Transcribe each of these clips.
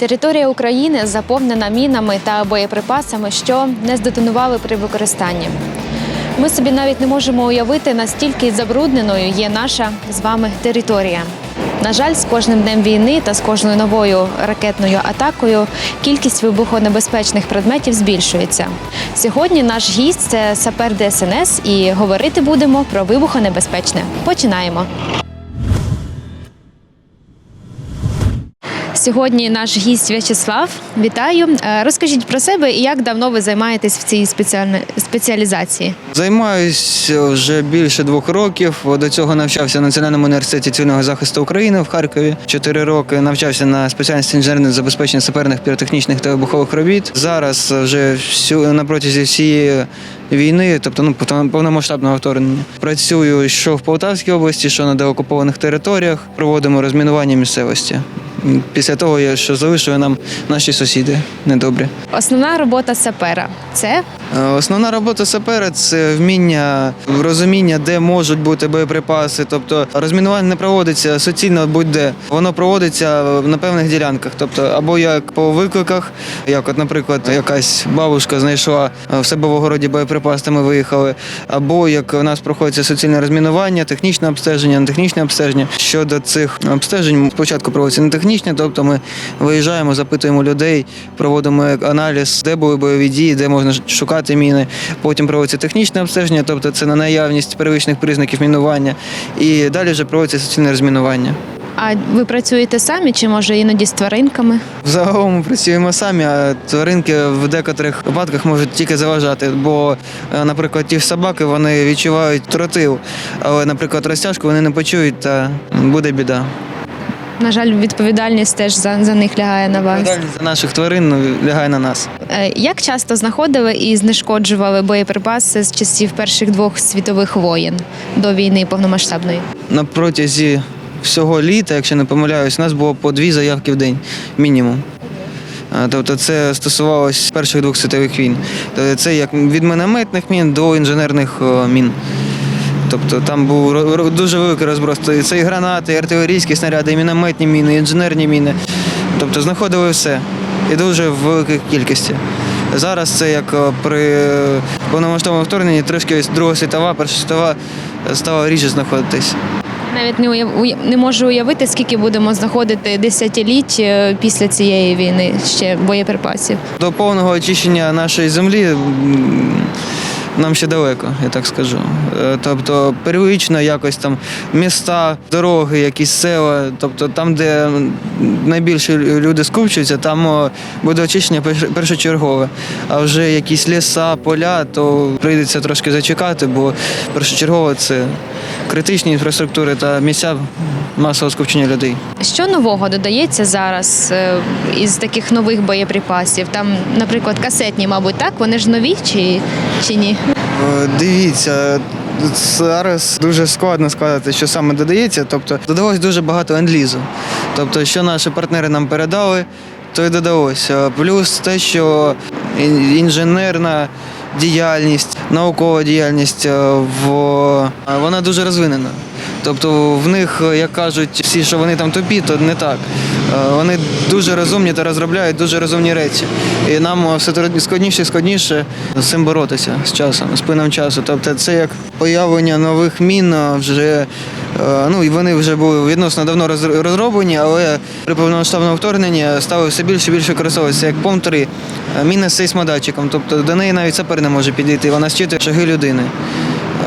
Територія України заповнена мінами та боєприпасами, що не здетонували при використанні. Ми собі навіть не можемо уявити, настільки забрудненою є наша з вами територія. На жаль, з кожним днем війни та з кожною новою ракетною атакою кількість вибухонебезпечних предметів збільшується. Сьогодні наш гість це сапер ДСНС, і говорити будемо про вибухонебезпечне. Починаємо. Сьогодні наш гість В'ячеслав. Вітаю. Е, Розкажіть про себе і як давно ви займаєтесь в цій спеціалізації. Займаюся вже більше двох років. До цього навчався в Національному університеті цивільного захисту України в Харкові. Чотири роки навчався на спеціальності інженерне забезпечення саперних піротехнічних та вибухових робіт. Зараз вже всю на протязі всієї війни, тобто ну повно- повномасштабного вторгнення, працюю що в Полтавській області, що на деокупованих територіях. Проводимо розмінування місцевості. Після того, що залишили нам наші сусіди недобрі. Основна робота сапера це Е, Основна робота сапера це вміння розуміння, де можуть бути боєприпаси. Тобто розмінування не проводиться суцільно будь-де. Воно проводиться на певних ділянках. Тобто, або як по викликах, як, от, наприклад, якась бабушка знайшла е, в себе в огороді боєприпас, та ми виїхали, або як у нас проходиться суцільне розмінування, технічне обстеження, не технічне обстеження. Щодо цих обстежень, спочатку проводиться не технічне, тобто ми виїжджаємо, запитуємо людей, проводимо аналіз, де були бойові дії, де можна шукати міни. Потім проводиться технічне обстеження, тобто це на наявність первичних признаків мінування. І далі вже проводиться суцільне розмінування. а ви працюєте самі чи може іноді з тваринками? Взагалом ми працюємо самі, а тваринки в декотрих випадках можуть тільки заважати. Бо, е, наприклад, ті ж собаки вони відчувають тротил, але, наприклад, розтяжку вони не почують, та буде біда. На жаль, відповідальність теж за, за них лягає на вас. Відповідальність за наших тварин ну, лягає на нас. Е, Як часто знаходили і знешкоджували боєприпаси з часів перших двох світових воєн до війни повномасштабної? на протязі всього літа, якщо не помиляюсь, у нас було по дві заявки в день мінімум. Тобто це стосувалось перших двох світових війн. Тобто це як від мінометних мін до інженерних мін. Тобто там був дуже великий розброс. Це і гранати, і артилерійські снаряди, і мінометні міни, і інженерні міни. Тобто знаходили все. І дуже в великій кількості. Зараз це як при повномасштабному вторгненні трошки Друга світова, Перша світова е, стала рідше знаходитись. Навіть не уяв... не можу уявити, скільки будемо знаходити десятиліть е, після цієї війни ще боєприпасів. До повного очищення нашої землі нам ще далеко, я так скажу. Е, Тобто первично якось там міста, дороги, якісь села, тобто там, де найбільше люди скупчуються, там буде очищення перш- першочергове. А вже якісь ліса, поля, то прийдеться трошки зачекати, бо першочергово це критичні інфраструктури та місця масового скупчення людей. Що нового додається зараз е, із таких нових боєприпасів? Там, наприклад, касетні, мабуть, так? Вони ж нові чи, чи ні? Е, Дивіться, зараз дуже складно сказати, що саме додається. Тобто додалось дуже багато ендлізу. Тобто, що наші партнери нам передали, то й додалося. Плюс те, що інженерна діяльність, наукова діяльність е, вона дуже розвинена. Тобто в них, е, як кажуть всі, що вони там тупі, то не так. Е, Вони дуже розумні та розробляють дуже розумні речі. І нам все складніше і складніше з цим боротися з часом, з плином часу. Тобто це як появлення нових мін е, вже. Ну і вони вже були відносно давно роз- розроблені, але при повномасштабному вторгненні стали все більше і більше використовуватися як ПОМ-3, е, міни з сейсмодатчиком. Тобто до неї навіть сапер не може підійти, вона щитує шаги людини.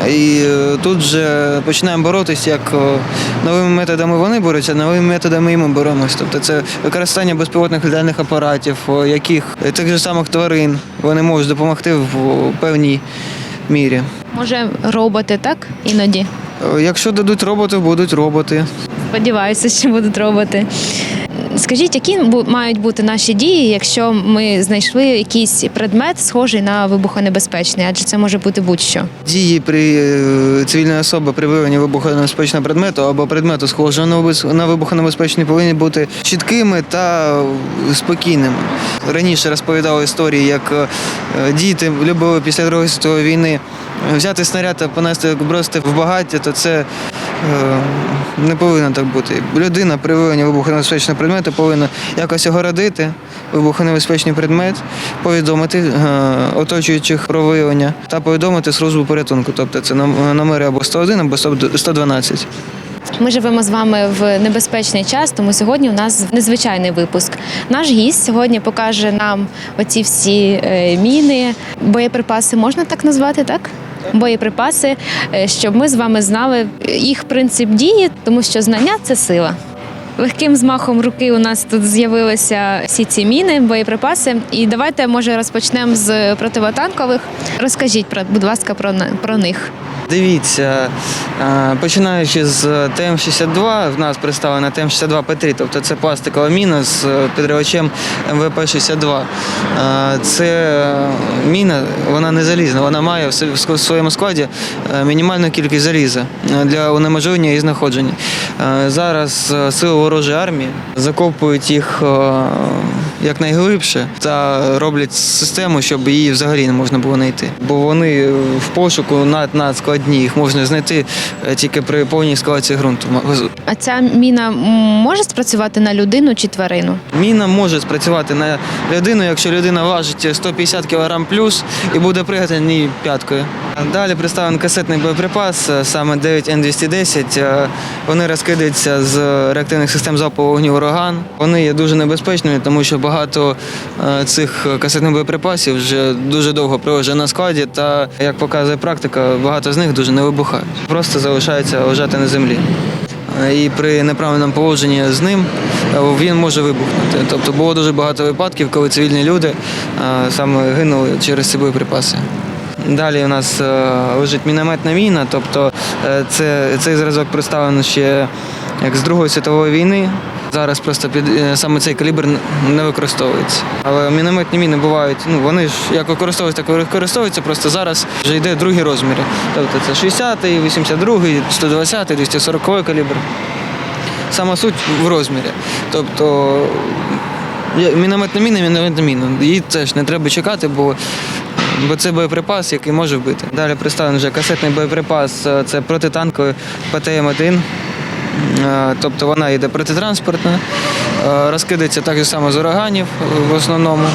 І е, тут же починаємо боротися, як е, новими методами вони борються, новими методами і ми боремось. Тобто це використання безпілотних літальних апаратів, яких е, тих же самих тварин вони можуть допомогти в певній мірі. Може, роботи, так? Іноді. Якщо дадуть роботи, будуть роботи. Сподіваюся, що будуть роботи. Скажіть, які мають бути наші дії, якщо ми знайшли якийсь предмет, схожий на вибухонебезпечний, адже це може бути будь-що. Дії при е, цивільної особи при виявленні вибухонебезпечного предмету або предмету, схожого на вибух- на вибухонебезпечний, повинні бути чіткими та спокійними. Раніше розповідали історії, як е, діти любили після Другої світової війни взяти снаряд та понести бросити в багаття, то це е, не повинно так бути. Людина при виявленні вибухонебезпечного предмету повинна якось огородити вибухонебезпечний предмет, повідомити е, оточуючих про виявлення та повідомити службу порятунку. Тобто це nom- номери або 101, або 112. Ми живемо з вами в небезпечний час, тому сьогодні у нас незвичайний випуск. Наш гість сьогодні покаже нам оці всі е, міни, боєприпаси, можна так назвати, так? Боєприпаси, е, щоб ми з вами знали їх принцип дії, тому що знання це сила. Легким змахом руки у нас тут з'явилися всі ці міни, боєприпаси. І давайте, може, розпочнемо з противотанкових. Розкажіть, будь ласка, про, про них. Дивіться, е, починаючи з ТМ-62, в нас представлена ТМ-62 П3, тобто це пластикова міна з е, підривачем МВП-62. Е, Це міна, вона не залізна, вона має в своєму складі мінімальну кількість заліза для унеможливлення і знаходження. Е, Зараз е, сили ворожої армії закопують їх е, якнайглибше та роблять систему, щоб її взагалі не можна було знайти. Бо вони в пошуку над, надскладні, їх можна знайти тільки при повній ескалації ґрунту. А ця міна може спрацювати на людину чи тварину? Міна може спрацювати на людину, якщо людина важить 150 кг плюс і буде пригати п'яткою. Далі представлений касетний боєприпас, е, саме 9Н210. Е, Вони розкидаються з реактивних систем залпового вогню ураган. Вони є дуже небезпечними, тому що багато е, цих касетних боєприпасів вже дуже довго проводжено на складі, та як показує практика, багато з них дуже не вибухають. Просто залишаються лежати на землі. І при неправильному поводженні з ним він може вибухнути. Тобто було дуже багато випадків, коли цивільні люди саме гинули через ці боєприпаси. Далі у нас е, лежить мінометна міна, тобто е, це, цей зразок представлений ще як з Другої світової війни. Зараз просто під е, саме цей калібр не використовується. Але мінометні міни бувають, ну вони ж як використовуються, так і використовуються, просто зараз вже йде другі розміри. Тобто це 60-й, 82-й, 120-й, 240-й калібр. Сама суть в розмірі. Тобто мінометна міна, мінометна міна. Її теж не треба чекати, бо, бо це боєприпас, який може вбити. Далі представлений вже касетний боєприпас, е, це протитанковий ПТМ-1. Е, Тобто вона йде протитранспортна, е, розкидається так же само з ураганів в основному.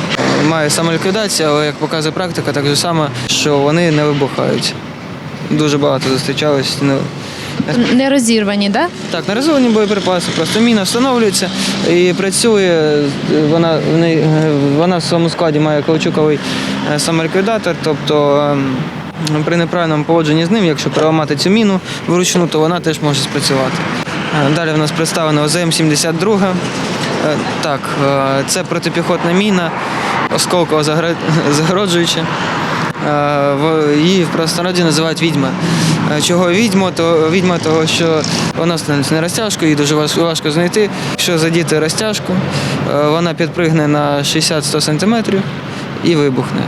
Має самоліквідацію, але як показує практика, так же само, що вони не вибухають. Дуже багато зустрічалось. Не розірвані, так? так, нарисовані боєприпаси, просто міна встановлюється і працює. Вона, в неї- вона в своєму складі має каучуковий е, самоліквідатор, тобто ем, при неправильному поводженні з ним, якщо переламати цю міну вручну, то вона теж може спрацювати. Е, Далі в нас представлена ОЗМ-72. Е, Так, е, це протипіхотна міна, осколково загороджуюча. Е, Її в простонароді називають відьма. Чого відьма? То відьма того, що вона становиться не розтяжку, її дуже важко знайти. Якщо задіти розтяжку, е, вона підпригне на 60-100 см і вибухне.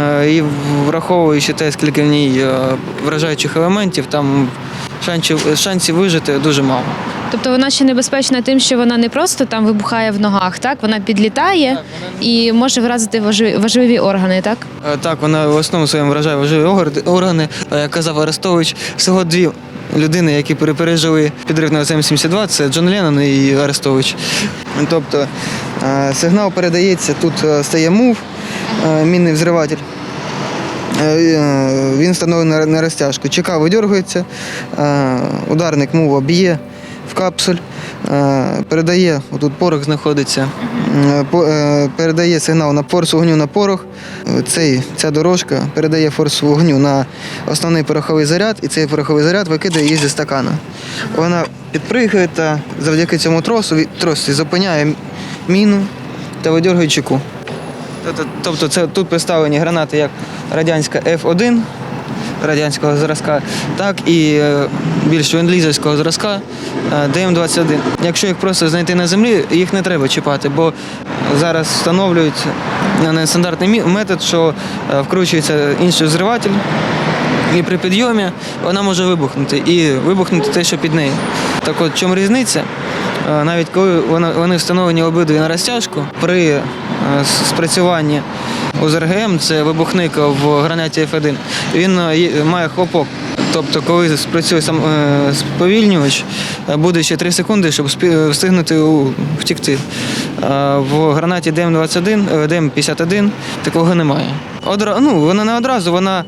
Е, І враховуючи те, скільки в ній е, вражаючих елементів, там шансів, шансів вижити дуже мало. Тобто вона ще небезпечна тим, що вона не просто там вибухає в ногах, так? Вона підлітає і може вразити важливі, органи, так? Е, Так, вона в основному своєму вражає важливі органи. Е, Як казав Арестович, всього дві людини, які пере- пережили підрив на ОЗМ-72, це Джон Леннон і Арестович. Тобто е, сигнал передається, тут стає мув, мінний взриватель. Він встановлений на- розтяжку. ЧК видергується, ударник мува б'є в капсуль, е, передає, отут порох знаходиться, е, е, передає сигнал на форс вогню на порох. Цей, ця дорожка передає форс вогню на основний пороховий заряд, і цей пороховий заряд викидає її зі стакана. Вона підпригує та завдяки цьому тросу, від- трос зупиняє міну та видергує чеку. Тобто- Тобто це тут представлені гранати як радянська F1 радянського зразка, так і е, більш ленд-лізерського зразка е, ДМ-21. Якщо їх просто знайти на землі, їх не треба чіпати, бо зараз встановлюють е, нестандартний метод, що вкручується інший взриватель, і при підйомі вона може вибухнути і вибухнути те, що під нею. Так от, чому різниця? Навіть коли вони встановлені обидві на розтяжку, при спрацюванні УЗРГМ це вибухник в гранаті F1. Він е, має хлопок. Тобто, коли спрацює сам е, сповільнювач, е, буде ще 3 секунди, щоб встигнути втікти. В гранаті ДМ-21, е, ДМ-51 такого немає. Одра... Ну, вона не одразу, вона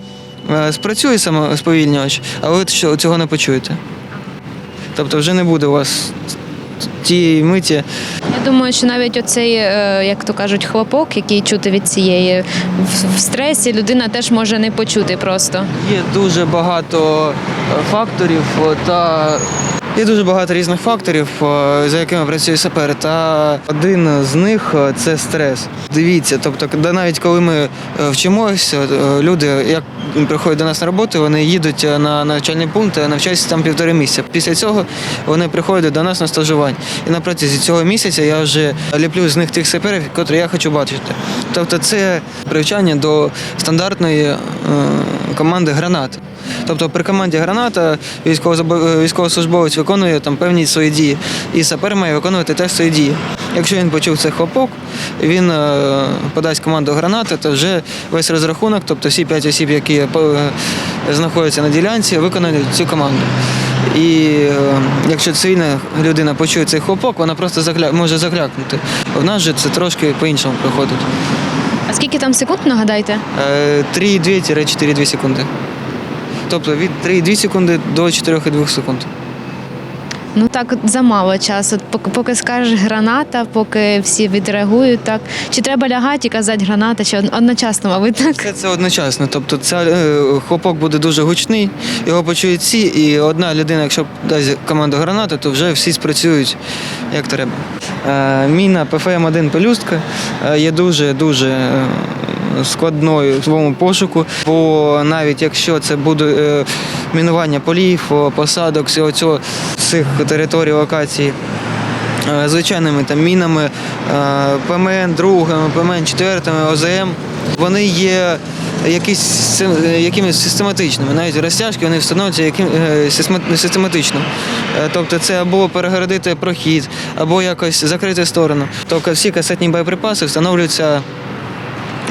спрацює саме сповільнювач, а ви цього не почуєте. Тобто вже не буде у вас тієї миті, думаю, що навіть оцей, е, як то кажуть, хлопок, який чути від цієї в- стресі, людина теж може не почути просто. Є дуже багато е, факторів е, та є дуже багато різних факторів, е, за якими працює сапер. Та один з них е, це стрес. Дивіться, тобто, навіть коли ми е, вчимося, люди, як приходять до нас на роботу, вони їдуть на навчальний пункт, навчаються там півтори місяця. Після цього вони приходять до нас на стажування. І на протязі цього місяця я вже ліплю з них тих саперів, котрі я хочу бачити. Тобто це привчання до стандартної команди гранати. Тобто при команді граната військовозабо- військовослужбовець виконує там певні свої дії, і сапер має виконувати теж свої дії. Якщо він почув цей хлопок, він е, подасть команду гранати, то вже весь розрахунок, тобто всі п'ять осіб, які е, знаходяться на ділянці, виконають цю команду. І е, якщо цивільна людина почує цей хлопок, вона просто загля... може заглякнути. В нас же це трошки по-іншому проходить. А скільки там секунд, нагадайте? Е, 3,2-4,2 секунди. Тобто від 3,2 секунди до 4,2 секунд. Ну так замало часу. Поки, поки скажеш граната, поки всі відреагують, так чи треба лягати і казати граната, чи одночасно, мабуть, так? Все це одночасно. Тобто ця е, хлопок буде дуже гучний, його почують всі, і одна людина, якщо дасть команду гранати, то вже всі спрацюють як треба. Е, Міна ПФМ-1 пелюстка е, є дуже дуже. е, Складною в своєму пошуку, бо навіть якщо це буде е, мінування полів, посадок, всього цього цих територій локацій, е, звичайними там мінами, е, ПМН другими, ПМН четвертими, ОЗМ. Вони є якісь, якимись систематичними. Навіть розтяжки вони встановлюються яким, систематично. Тобто це або перегородити прохід, або якось закрити сторону. Тобто всі касетні боєприпаси встановлюються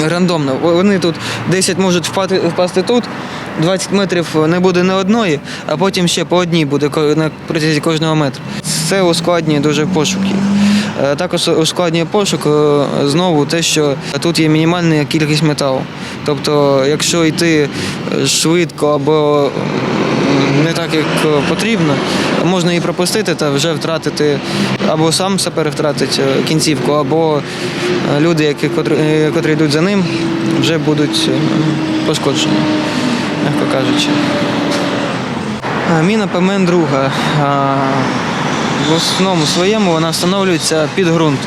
рандомно. Вони тут 10 можуть впати, впасти тут, 20 метрів не буде не одної, а потім ще по одній буде на протязі кожного метра. Це ускладнює дуже пошук. їх. Е, Також ускладнює пошук е, знову те, що тут є мінімальна кількість металу. Тобто, якщо йти швидко або не так, як е, потрібно, можна її пропустити та вже втратити або сам сапер втратить е, кінцівку, або е, люди, які котрі, йдуть за ним, вже будуть пошкоджені, м'яко кажучи. Міна ПМН друга. В основному своєму вона встановлюється під ґрунт.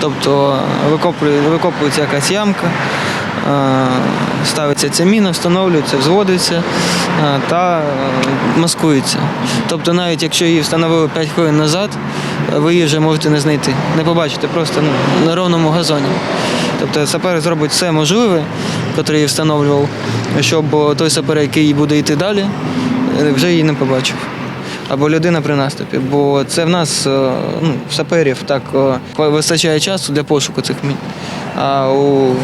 Тобто викопується якась ямка, ставиться ця міна, встановлюється, взводиться е, та е, маскується. Тобто навіть якщо її встановили 5 хвилин назад, е, ви її вже можете не знайти, не побачите просто ну, на ровному газоні. Тобто сапер зробить все можливе, який її встановлював, щоб той сапер, який буде йти далі, е, вже її не побачив. Або людина при наступі. Бо це в нас е, ну, саперів так е, вистачає часу для пошуку цих мін. А у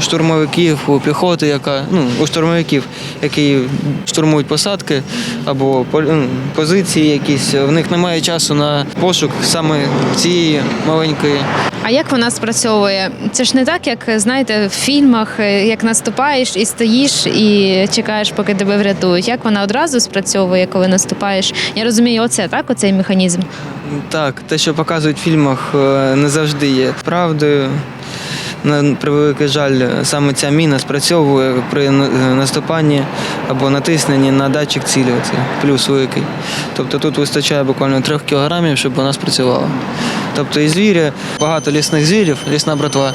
штурмовиків, у піхоти, яка ну, у штурмовиків, які штурмують посадки або ну, позиції якісь, в них немає часу на пошук саме цієї маленької А як вона спрацьовує? Це ж не так, як знаєте, в фільмах, е, як наступаєш і стоїш і чекаєш, поки тебе врятують. Як вона одразу спрацьовує, коли наступаєш? Я розумію, оце так, оцей механізм. Так, те, що показують в фільмах, е, не завжди є правдою. На превеликий жаль, саме ця міна спрацьовує при е, наступанні або натисненні на датчик цілі. Це плюс великий. Тобто тут вистачає буквально трьох кілограмів, щоб вона спрацювала. Тобто і звірі, багато лісних звірів, лісна братва,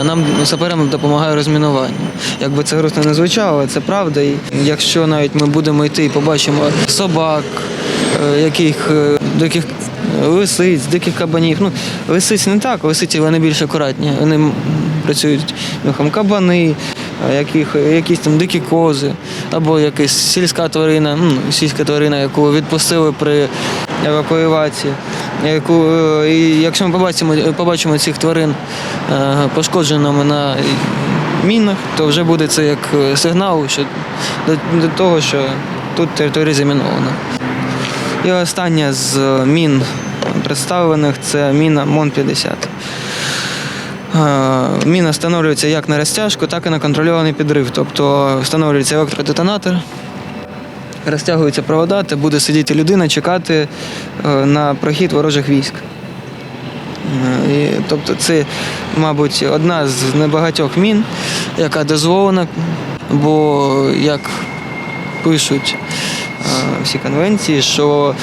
а нам саперам допомагає розмінування. Якби це грустно не звучало, це правда. І якщо навіть ми будемо йти і побачимо собак, е, яких, е, до яких лисиць, диких кабанів. Ну, лисиць не так, лисиці вони більш акуратні. Вони працюють там, кабани, яких, якісь там дикі кози, або якась сільська тварина, ну, сільська тварина, яку відпустили при евакуації. Яку, е, і якщо ми побачимо, побачимо цих тварин е, пошкодженими на мінах, то вже буде це як е, сигнал що до, до того, що тут територія замінована. І остання з мін представлених це міна МОН-50. Е, Міна встановлюється як на розтяжку, так і на контрольований підрив. Тобто встановлюється електродетонатор, розтягуються провода, та буде сидіти людина, чекати е, на прохід ворожих військ. Е, І, тобто це, мабуть, одна з небагатьох мін, яка дозволена, бо як пишуть всі конвенції, що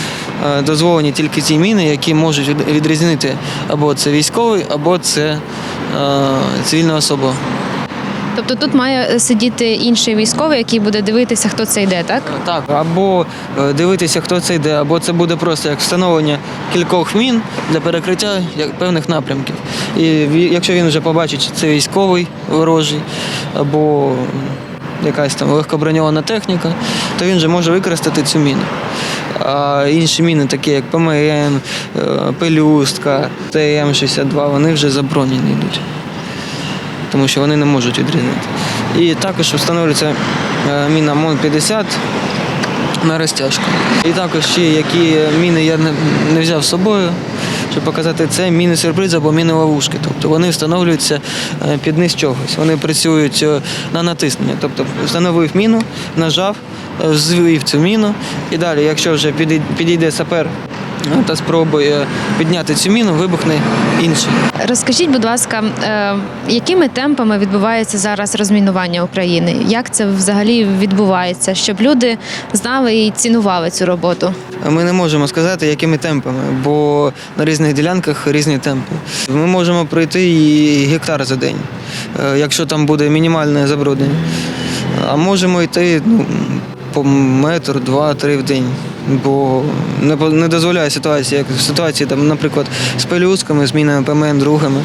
дозволені тільки ті міни, які можуть відрізнити або це військовий, або це е, цивільна особа. Тобто тут має сидіти інший військовий, який буде дивитися, хто це йде, так? Так, або е, дивитися, хто це йде, або це буде просто як встановлення кількох мін для перекриття певних напрямків. І якщо він вже побачить, що це військовий ворожий, або якась там легкоброньована техніка, то він вже може використати цю міну. А інші міни, такі як ПМН, е, Пелюстка, ТМ-62, вони вже заборонені йдуть тому що вони не можуть відрізнити. І також встановлюється е, міна МОН-50 на розтяжку. І також ще які міни я не, взяв з собою, щоб показати, це міни сюрприз або міни ловушки. Тобто вони встановлюються е, під низ чогось. Вони працюють е, на натиснення. Тобто встановив міну, нажав, е, звів цю міну. І далі, якщо вже підійде сапер та спробує підняти цю міну, вибухне інший. Розкажіть, будь ласка, е, якими темпами відбувається зараз розмінування України? Як це взагалі відбувається, щоб люди знали і цінували цю роботу? Ми не можемо сказати, якими темпами, бо на різних ділянках різні темпи. Ми можемо пройти і гектар за день, е, якщо там буде мінімальне забруднення. А можемо йти ну, по метр, два, три в день. Бо не, не дозволяє ситуація, як в ситуації, там, наприклад, з пелюсками, з мінами ПМН, другими.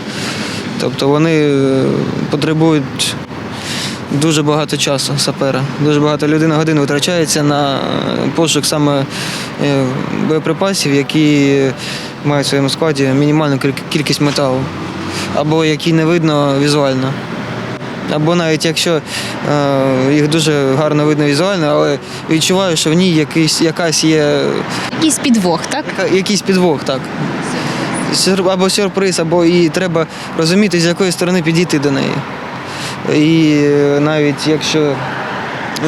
Тобто вони е, потребують дуже багато часу сапера. Дуже багато людей на годину витрачається на е, пошук саме е, боєприпасів, які мають в своєму складі мінімальну кількість металу, або які не видно візуально. Або навіть якщо е, їх дуже гарно видно візуально, але відчуваю, що в ній якийсь, якась є Якийсь підвох, так? яка- якийсь підвох, так. Сюр- Або сюрприз, або і треба розуміти, з якої сторони підійти до неї. І е, навіть якщо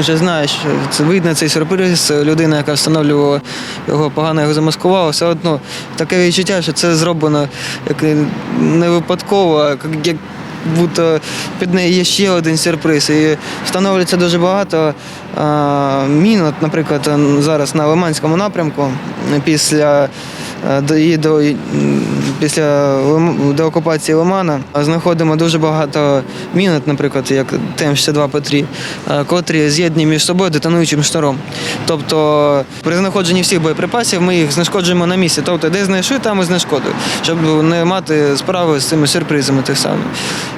вже знаєш, що це видно цей сюрприз, людина, яка встановлювала його погано його замаскувала, все одно таке відчуття, що це зроблено як не випадково, а як, як будто під нею є ще один сюрприз. І встановлюється дуже багато а, мін. От, наприклад, зараз на Лиманському напрямку після е, і до, після деокупації Лимана знаходимо дуже багато мін, от, наприклад, як ТМ-62 Петрі, е, котрі з'єднані між собою детонуючим шнуром. Тобто при знаходженні всіх боєприпасів ми їх знешкоджуємо на місці. Тобто, де знайшли, там і знешкодили, щоб не мати справи з цими сюрпризами тих самих.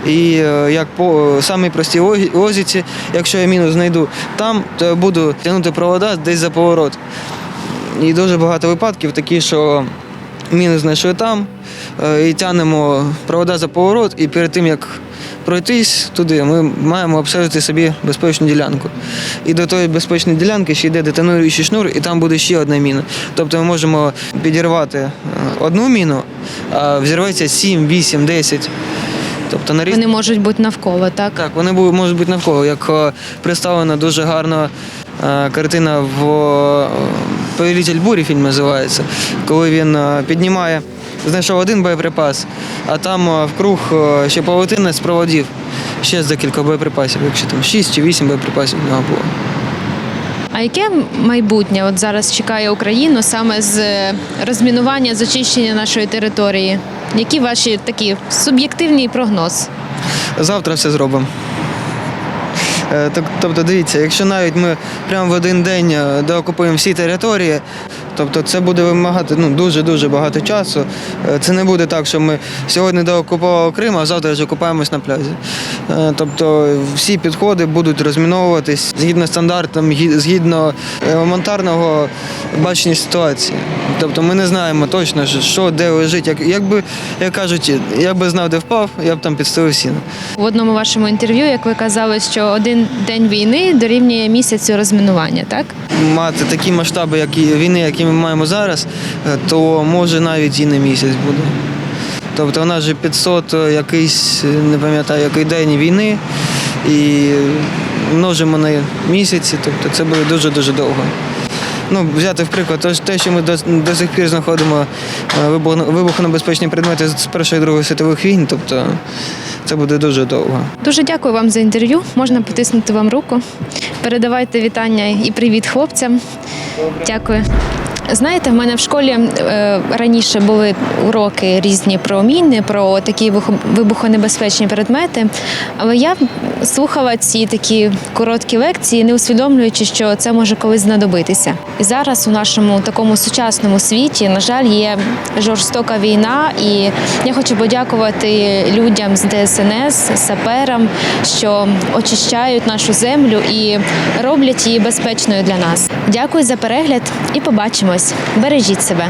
І е, як по самій простій логі- логіці, якщо я міну знайду там, то я буду тягнути провода десь за поворот. І дуже багато випадків такі, що міни знайшли там, е, і тягнемо провода за поворот, і перед тим як пройтись туди, ми маємо обстежити собі безпечну ділянку. І до тої безпечної ділянки ще йде детонуючий шнур, і там буде ще одна міна. Тобто ми можемо підірвати е, одну міну, а взірветься 7, 8, 10. Тобто на різні Вони можуть бути навколо, так? так, вони можуть бути навколо. Як е, представлена дуже гарна е, картина в е, Повелитель бурі фільм називається, коли він е, піднімає, знайшов один боєприпас, а там е, вкруг е, ще павутина з проводів. Ще з декілька боєприпасів, якщо там 6 чи 8 боєприпасів в нього було. А яке майбутнє от зараз чекає Україну саме з розмінування, з очищення нашої території? Які ваші такі суб'єктивний прогноз? Завтра все зробимо. Е, Тобто, дивіться, якщо навіть ми прямо в один день е, деокупуємо всі території, Тобто це буде вимагати ну, дуже-дуже багато часу. Е, Це не буде так, що ми сьогодні доокупували Крим, а завтра вже купаємось на пляжі. Е, Тобто всі підходи будуть розміновуватись згідно стандартам, згідно елементарного бачення ситуації. Тобто ми не знаємо точно, що де лежить. Як, якби, як кажуть, я би знав, де впав, я б там підставив сіно. В одному вашому інтерв'ю, як ви казали, що один день війни дорівнює місяцю розмінування, так? Мати такі масштаби, як і війни, які ми маємо зараз, е, то може навіть і не місяць буде. Тобто у нас же 500 якийсь, е, не пам'ятаю, який день війни, і множимо на місяці, тобто це буде дуже-дуже довго. Ну, взяти в приклад, те, що ми до, до сих пір знаходимо е, вибухонебезпечні предмети з Першої і Другої світових війн, тобто це буде дуже довго. Дуже дякую вам за інтерв'ю. Можна потиснути вам руку. Передавайте вітання і привіт хлопцям. Дякую. Знаєте, в мене в школі е, раніше були уроки різні про міни, про такі вибухонебезпечні предмети. Але я слухала ці такі короткі лекції, не усвідомлюючи, що це може колись знадобитися. І зараз у нашому такому сучасному світі, на жаль, є жорстока війна, і я хочу подякувати людям з ДСНС, саперам, що очищають нашу землю і роблять її безпечною для нас. Дякую за перегляд і побачимось. Бережіть себе.